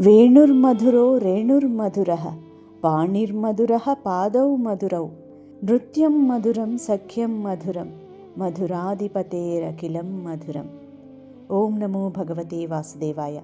వేణుర్మధురో రేణుర్మధుర పాణిర్మధుర పాదౌ మధురౌ నృత్యం మధురం సఖ్యం మధురం మధురాధిపతేరఖిలం మధురం. ఓం నమో భగవతే వాసుదేవాయ.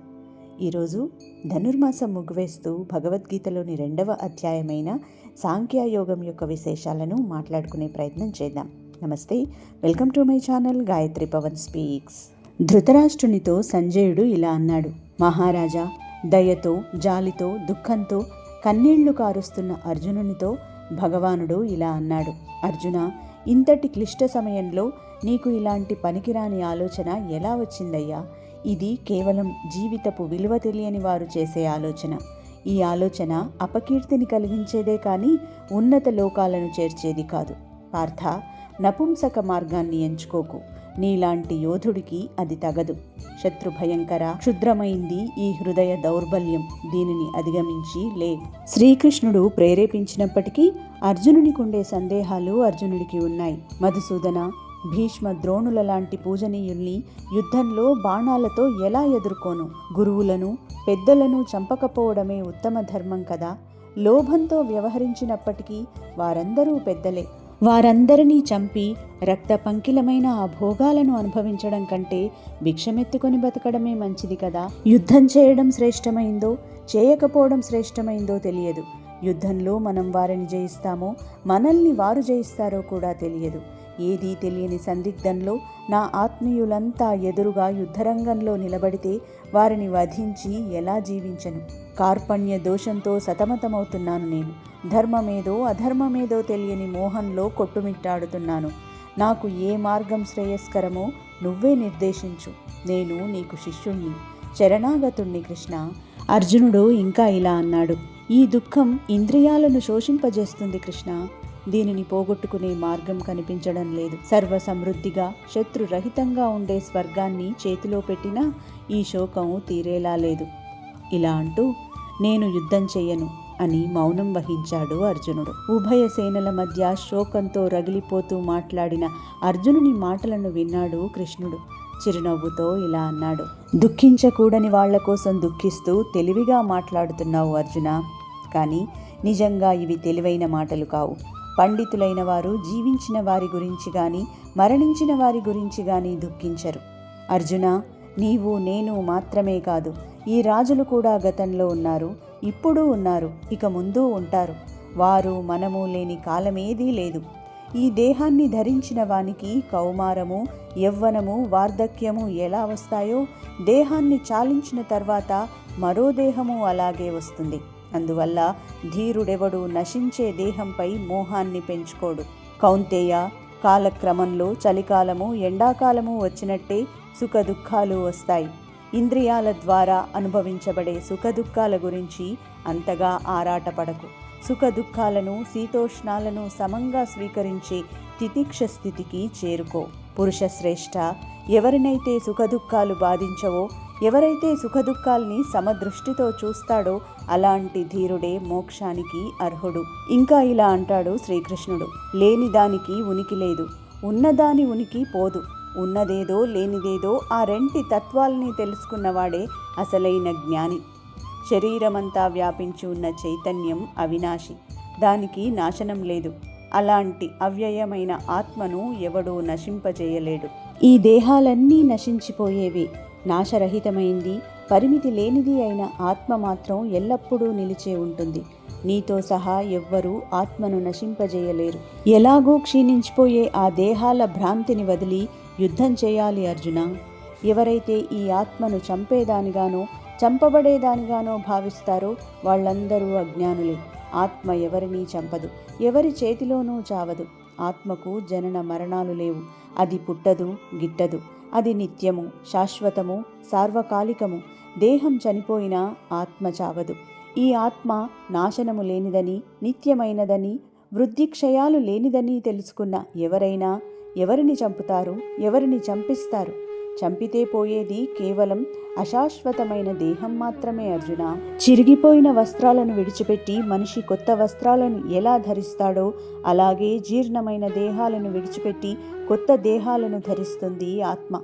ఈరోజు ధనుర్మాసం ముగ్గువేస్తూ భగవద్గీతలోని రెండవ అధ్యాయమైన సాంఖ్యయోగం యొక్క విశేషాలను మాట్లాడుకునే ప్రయత్నం చేద్దాం. నమస్తే welcome to my channel Gayathri Pavan speaks. ధృతరాష్ట్రునితో సంజయుడు ఇలా అన్నాడు మహారాజా దయతో జాలితో దుఃఖంతో కన్నీళ్ళు కారుస్తున్న అర్జునునితో భగవానుడు ఇలా అన్నాడు. అర్జున ఇంతటి క్లిష్ట సమయంలో నీకు ఇలాంటి పనికిరాని ఆలోచన ఎలా వచ్చిందయ్యా? ఇది కేవలం జీవితపు విలువ తెలియని వారు చేసే ఆలోచన. ఈ ఆలోచన అపకీర్తిని కలిగించేదే కానీ ఉన్నత లోకాలను చేర్చేది కాదు. పార్థ నపుంసక మార్గాన్ని ఎంచుకోకు. నీలాంటి యోధుడికి అది తగదు. శత్రు భయంకర క్షుద్రమైంది ఈ హృదయ దౌర్బల్యం. దీనిని అధిగమించి లే. శ్రీకృష్ణుడు ప్రేరేపించినప్పటికీ అర్జునునికుండే సందేహాలు అర్జునుడికి ఉన్నాయి. మధుసూదన భీష్మ ద్రోణుల లాంటి పూజనీయుల్ని యుద్ధంలో బాణాలతో ఎలా ఎదుర్కోను? గురువులను పెద్దలను చంపకపోవడమే ఉత్తమ ధర్మం కదా? లోభంతో వ్యవహరించినప్పటికీ వారందరూ పెద్దలే. వారందరినీ చంపి రక్త పంకిలమైన ఆ భోగాలను అనుభవించడం కంటే భిక్షమెత్తుకొని బతకడమే మంచిది కదా. యుద్ధం చేయడం శ్రేష్టమైందో చేయకపోవడం శ్రేష్టమైందో తెలియదు. యుద్ధంలో మనం వారిని జయిస్తామో మనల్ని వారు జయిస్తారో కూడా తెలియదు. ఏదీ తెలియని సందిగ్ధంలో నా ఆత్మీయులంతా ఎదురుగా యుద్ధరంగంలో నిలబడితే వారిని వధించి ఎలా జీవించను? కార్పణ్య దోషంతో సతమతమవుతున్నాను నేను. ధర్మమేదో అధర్మమేదో తెలియని మోహంలో కొట్టుమిట్టాడుతున్నాను. నాకు ఏ మార్గం శ్రేయస్కరమో నువ్వే నిర్దేశించు. నేను నీకు శిష్యుణ్ణి. శరణాగతుణ్ణి కృష్ణ. అర్జునుడు ఇంకా ఇలా అన్నాడు. ఈ దుఃఖం ఇంద్రియాలను శోషింపజేస్తుంది కృష్ణ. దీనిని పోగొట్టుకునే మార్గం కనిపించడం లేదు. సర్వ సమృద్ధిగా శత్రురహితంగా ఉండే స్వర్గాన్ని చేతిలో పెట్టినా ఈ శోకం తీరేలా లేదు. ఇలా అంటూ నేను యుద్ధం చెయ్యను అని మౌనం వహించాడు అర్జునుడు. ఉభయ సేనల మధ్య శోకంతో రగిలిపోతూ మాట్లాడిన అర్జునుని మాటలను విన్నాడు కృష్ణుడు. చిరునవ్వుతో ఇలా అన్నాడు దుఃఖించకూడని వాళ్ళ కోసం దుఃఖిస్తూ తెలివిగా మాట్లాడుతున్నావు అర్జున. కానీ నిజంగా ఇవి తెలివైన మాటలు కావు. పండితులైన వారు జీవించిన వారి గురించి గాని మరణించిన వారి గురించి గాని దుఃఖించరు. అర్జున నీవు నేను మాత్రమే కాదు ఈ రాజులు కూడా గతంలో ఉన్నారు ఇప్పుడు ఉన్నారు ఇక ముందు ఉంటారు. వారు మనము లేని కాలమేదీ లేదు. ఈ దేహాన్ని ధరించిన వానికి కౌమారము యవ్వనము వార్ధక్యము ఎలా వస్తాయో దేహాన్ని చాలించిన తర్వాత మరో దేహము అలాగే వస్తుంది. అందువల్ల ధీరుడెవడు నశించే దేహంపై మోహాన్ని పెంచుకోడు. కౌంతేయ కాలక్రమంలో చలికాలము ఎండాకాలము వచ్చినట్టే సుఖదుఖాలు వస్తాయి. ఇంద్రియాల ద్వారా అనుభవించబడే సుఖదుఖాల గురించి అంతగా ఆరాటపడకు. సుఖదుఖాలను శీతోష్ణాలను సమంగా స్వీకరించే తితిక్ష స్థితికి చేరుకో. పురుష శ్రేష్ఠ ఎవరినైతే సుఖదుఖాలు బాధించవో ఎవరైతే సుఖదుఖాల్ని సమదృష్టితో చూస్తాడో అలాంటి ధీరుడే మోక్షానికి అర్హుడు. ఇంకా ఇలా అంటాడు శ్రీకృష్ణుడు. లేని దానికి ఉనికి లేదు. ఉన్నదాని ఉనికి పోదు. ఉన్నదేదో లేనిదేదో ఆ రెంటి తత్వాల్ని తెలుసుకున్నవాడే అసలైన జ్ఞాని. శరీరమంతా వ్యాపించి ఉన్న చైతన్యం అవినాశి. దానికి నాశనం లేదు. అలాంటి అవ్యయమైన ఆత్మను ఎవడూ నశింపజేయలేడు. ఈ దేహాలన్నీ నశించిపోయేవి. నాశరహితమైంది. పరిమితి లేనిది అయిన ఆత్మ మాత్రం ఎల్లప్పుడూ నిలిచే ఉంటుంది. నీతో సహా ఎవ్వరూ ఆత్మను నశింపజేయలేరు. ఎలాగో క్షీణించిపోయే ఆ దేహాల భ్రాంతిని వదిలి యుద్ధం చేయాలి అర్జున. ఎవరైతే ఈ ఆత్మను చంపేదానిగానో చంపబడేదానిగానో భావిస్తారో వాళ్ళందరూ అజ్ఞానులే. ఆత్మ ఎవరినీ చంపదు. ఎవరి చేతిలోనూ చావదు. ఆత్మకు జనన మరణాలు లేవు. అది పుట్టదు గిట్టదు. అది నిత్యము శాశ్వతము సార్వకాలికము. దేహం చనిపోయినా ఆత్మ చావదు. ఈ ఆత్మ నాశనము లేనిదని నిత్యమైనదని వృద్ధిక్షయాలు లేనిదని తెలుసుకున్న ఎవరైనా ఎవరిని చంపుతారు ఎవరిని చంపిస్తారు? చంపితే పోయేది కేవలం అశాశ్వతమైన దేహం మాత్రమే అర్జున. చిరిగిపోయిన వస్త్రాలను విడిచిపెట్టి మనిషి కొత్త వస్త్రాలను ఎలా ధరిస్తాడో అలాగే జీర్ణమైన దేహాలను విడిచిపెట్టి కొత్త దేహాలను ధరిస్తుంది ఆత్మ.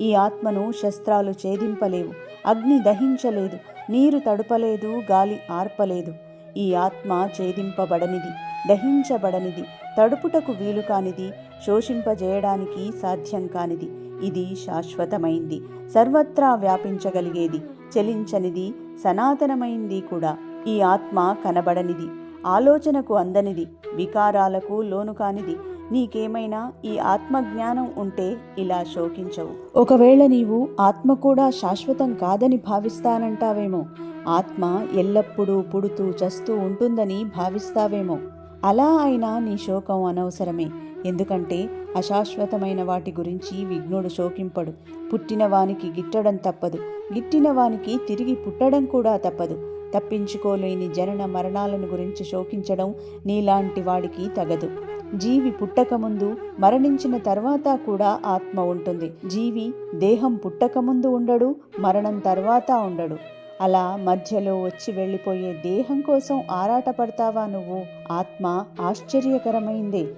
ఈ ఆత్మను శస్త్రాలు ఛేదింపలేవు అగ్ని దహించలేదు నీరు తడుపలేదు గాలి ఆర్పలేదు. ఈ ఆత్మ ఛేదింపబడనిది దహించబడనిది తడుపుటకు వీలు కానిది శోషింపజేయడానికి సాధ్యం కానిది. ఇది శాశ్వతమైంది. సర్వత్రా వ్యాపించగలిగేది చలించనిది సనాతనమైంది కూడా. ఈ ఆత్మ కనబడనిది ఆలోచనకు అందనిది వికారాలకు లోను కానిది. నీకేమైనా ఈ ఆత్మజ్ఞానం ఉంటే ఇలా శోకించవు. ఒకవేళ నీవు ఆత్మ కూడా శాశ్వతం కాదని భావిస్తానంటావేమో ఆత్మ ఎల్లప్పుడూ పుడుతూ చస్తూ ఉంటుందని భావిస్తావేమో. అలా అయినా నీ శోకం అనవసరమే. ఎందుకంటే అశాశ్వతమైన వాటి గురించి విఘ్నుడు శోకింపడు. పుట్టిన వానికి గిట్టడం తప్పదు. గిట్టిన వానికి తిరిగి పుట్టడం కూడా తప్పదు. తప్పించుకోలేని జనన మరణాలను గురించి శోకించడం నీలాంటి వాడికి తగదు. జీవి పుట్టకముందు మరణించిన తర్వాత కూడా ఆత్మ ఉంటుంది. జీవి దేహం పుట్టకముందు ఉండడు మరణం తర్వాత ఉండడు. అలా మధ్యలో వచ్చి వెళ్ళిపోయే దేహం కోసం ఆరాటపడతావా నువ్వు? ఆత్మ ఆశ్చర్యకరమైందే.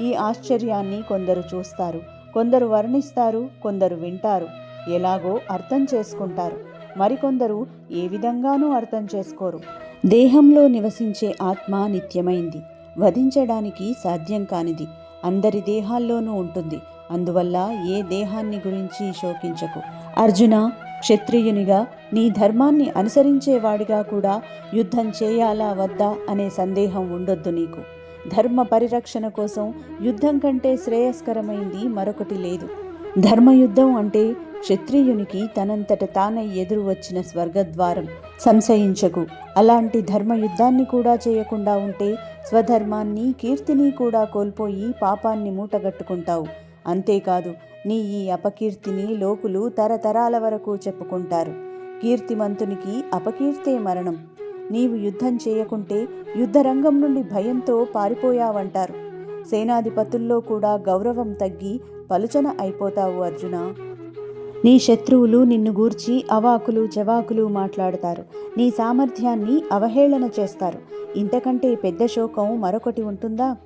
ఈ ఆశ్చర్యాన్ని కొందరు చూస్తారు. కొందరు వర్ణిస్తారు కొందరు వింటారు. ఎలాగో అర్థం చేసుకుంటారు. మరికొందరు ఏ విధంగానూ అర్థం చేసుకోరు. దేహంలో నివసించే ఆత్మ నిత్యమైంది. వధించడానికి సాధ్యం కానిది. అందరి దేహాల్లోనూ ఉంటుంది. అందువల్ల ఏ దేహాన్ని గురించి శోకించకు. అర్జున క్షత్రియునిగా నీ ధర్మాన్ని అనుసరించేవాడిగా కూడా యుద్ధం చేయాలా వద్దా అనే సందేహం ఉండొద్దు నీకు. ధర్మ పరిరక్షణ కోసం యుద్ధం కంటే శ్రేయస్కరమైంది మరొకటి లేదు. ధర్మయుద్ధం అంటే క్షత్రియునికి తనంతట తానై ఎదురు వచ్చిన స్వర్గద్వారం. సంశయించకు. అలాంటి ధర్మయుద్ధాన్ని కూడా చేయకుండా ఉంటే స్వధర్మాన్ని కీర్తిని కూడా కోల్పోయి పాపాన్ని మూటగట్టుకుంటావు. అంతేకాదు నీ ఈ అపకీర్తిని లోకులు తరతరాల వరకు చెప్పుకుంటారు. కీర్తిమంతునికి అపకీర్తే మరణం. నీవు యుద్ధం చేయకుంటే యుద్ధరంగం నుండి భయంతో పారిపోయావంటారు. సేనాధిపతుల్లో కూడా గౌరవం తగ్గి పలుచన అయిపోతావు అర్జున. నీ శత్రువులు నిన్ను గూర్చి అవాకులు జవాకులు మాట్లాడతారు. నీ సామర్థ్యాన్ని అవహేళన చేస్తారు. ఇంతకంటే పెద్ద శోకం మరొకటి ఉంటుందా?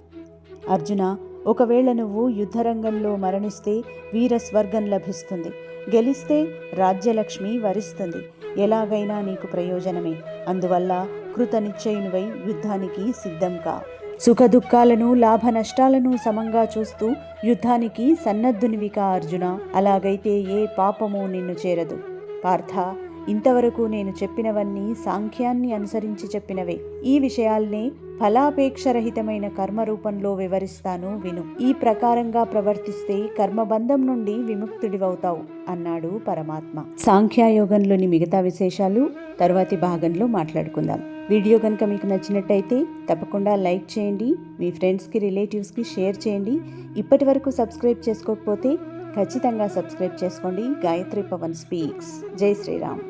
అర్జున ఒకవేళ నువ్వు యుద్ధరంగంలో మరణిస్తే వీరస్వర్గం లభిస్తుంది. గెలిస్తే రాజ్యలక్ష్మి వరిస్తుంది. ఎలాగైనా నీకు ప్రయోజనమే. అందువల్ల కృతనిశ్చయునివై యుద్ధానికి సిద్ధం కా. సుఖదుఖాలను లాభ నష్టాలను సమంగా చూస్తూ యుద్ధానికి సన్నద్ధునివికా అర్జున. అలాగైతే ఏ పాపము నిన్ను చేరదు. పార్థ ఇంతవరకు నేను చెప్పినవన్నీ సాంఖ్యాన్ని అనుసరించి చెప్పినవే. ఈ విషయాల్ని ఫలాపేక్షరహితమైన కర్మ రూపంలో వివరిస్తాను విను. ఈ ప్రకారంగా ప్రవర్తిస్తే కర్మబంధం నుండి విముక్తుడివవుతావు అన్నాడు పరమాత్మ. సాంఖ్యాయోగంలోని మిగతా విశేషాలు తరువాతి భాగంలో మాట్లాడుకుందాం. వీడియో కనుక మీకు నచ్చినట్టయితే తప్పకుండా లైక్ చేయండి మీ ఫ్రెండ్స్కి రిలేటివ్స్కి షేర్ చేయండి. ఇప్పటి వరకు సబ్స్క్రైబ్ చేసుకోకపోతే ఖచ్చితంగా సబ్స్క్రైబ్ చేసుకోండి. గాయత్రి పవన్ స్పీక్స్. జై శ్రీరామ్.